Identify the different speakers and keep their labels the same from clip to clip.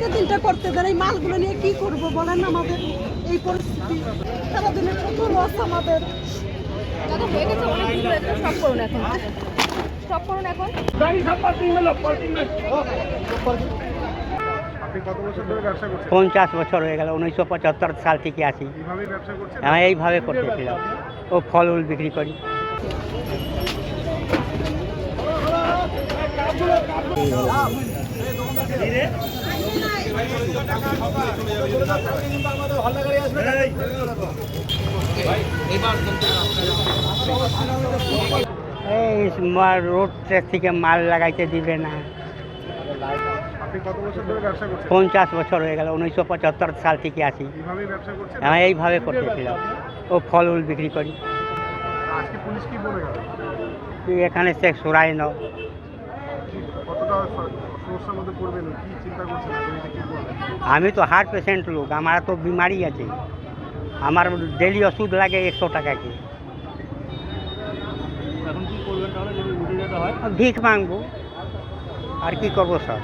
Speaker 1: আজকে দিনটা করতে দেন এই মালগুলো নিয়ে কি করব বলেন আমাদের এই পরিস্থিতি। সারাদিনের কত লস আমাদের।
Speaker 2: হয়ে করুন এখন। স্টপ করুন এখন।
Speaker 3: পঞ্চাশ বছর হয়ে গেল উনিশশো পঁচাত্তর সাল থেকে
Speaker 4: করছেন
Speaker 3: আমি এইভাবে করতেছিলাম। ও ফল উল বিক্রি করি। এই মা- রোড থেকে মাল লাগাইতে দিবে না। পঞ্চাশ বছর হয়ে গেল উনিশশো পঁচাত্তর সাল থেকে আছি। হ্যাঁ এইভাবে করতেছিলাম। ও ফল উল বিক্রি করি। এখানে সে সুরাই নাও
Speaker 4: কতটা সমস্যার মধ্যে পড়বেন? কি চিন্তা করছেন? আগামীতে কি করবেন
Speaker 3: আমি তো হার্ট পেশেন্ট লোক আমার তো বিমারি আছে। আমার ডেলি ওষুধ লাগে একশো টাকা কি ভিক মাংবো আর কি করব স্যার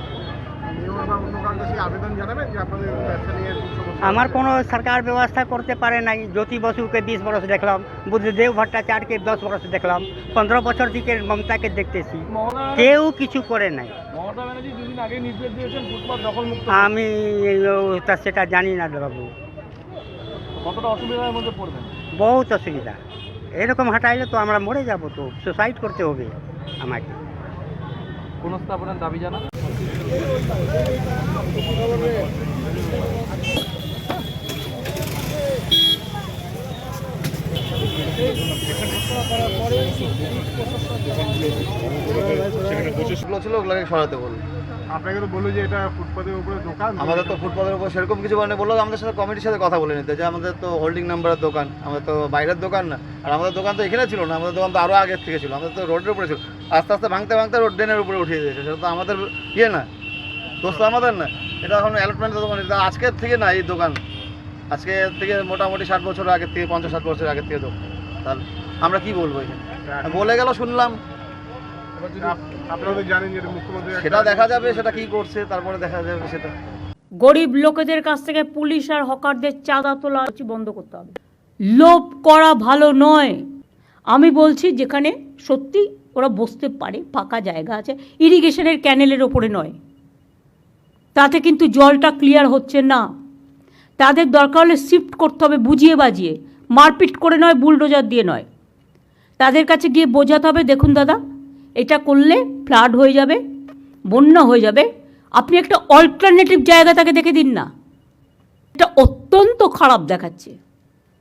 Speaker 3: আমার কোনো সরকার ব্যবস্থা করতে পারে নাই। জ্যোতি বসুকে বিশ বরস দেখলাম বুদ্ধদেব ভট্টাচার্যকে দশ বরস দেখলাম পনেরো বছর থেকে মমতাকে দেখতেছি। কেউ কিছু করে নাই। আমি তা সেটা জানি না বাবু।
Speaker 4: কতটা অসুবিধার মধ্যে পড়বেন?
Speaker 3: বহুত অসুবিধা। এরকম হাঁটাইলে তো আমরা মরে যাব তো সুসাইড করতে হবে আমাকে।
Speaker 4: পুনঃস্থাপনের দাবি জানা
Speaker 5: ছিল ওগুলোকে সরাতে বলুন।
Speaker 4: আপনাকে তো বলল যে এটা উপরে দোকান।
Speaker 5: আমাদের তো উপর সেরকম কিছু মানে বলল আমাদের সাথে কমিটির সাথে কথা বলে নিতে যে আমাদের তো হোল্ডিং নাম্বারের দোকান আমাদের তো বাইরের দোকান না। আর আমাদের দোকান তো এখানে ছিল না আমাদের দোকান তো আরও আগের থেকে ছিল আমাদের তো রোডের উপরে ছিল। আস্তে আস্তে ভাঙতে ভাঙতে রোড ড্রেনের উপরে উঠিয়ে দিয়েছে সেটা তো আমাদের ইয়ে না দোষ তো আমাদের না। এটা এখন অ্যালটমেন্টের দোকান এটা আজকের থেকে না এই দোকান। আজকে থেকে মোটামুটি ষাট বছর আগের থেকে পঞ্চাশ ষাট বছর আগের থেকে দোকান। তাহলে আমরা কি বলব এখানে? বলে গেল শুনলাম। সেটা দেখা যাবে সেটা কি করছে তারপরে দেখা যাবে সেটা।
Speaker 6: গরিব লোকেদের কাছ থেকে পুলিশ আর হকারদের চাঁদা তোলা বন্ধ করতে হবে। লোভ করা ভালো নয়। আমি বলছি যেখানে সত্যি ওরা বসতে পারে ফাঁকা জায়গা আছে ইরিগেশনের ক্যানেলের ওপরে নয়। তাতে কিন্তু জলটা ক্লিয়ার হচ্ছে না। তাদের দরকার হলে শিফট করতে হবে বুঝিয়ে বাজিয়ে। মারপিট করে নয়, বুলডোজার দিয়ে নয়। তাদের কাছে গিয়ে বোঝাতে হবে, দেখুন দাদা, এটা করলে ফ্লাড হয়ে যাবে, বন্যা হয়ে যাবে। আপনি একটা অল্টারনেটিভ জায়গা তাকে দেখে দিন না। এটা অত্যন্ত খারাপ দেখাচ্ছে।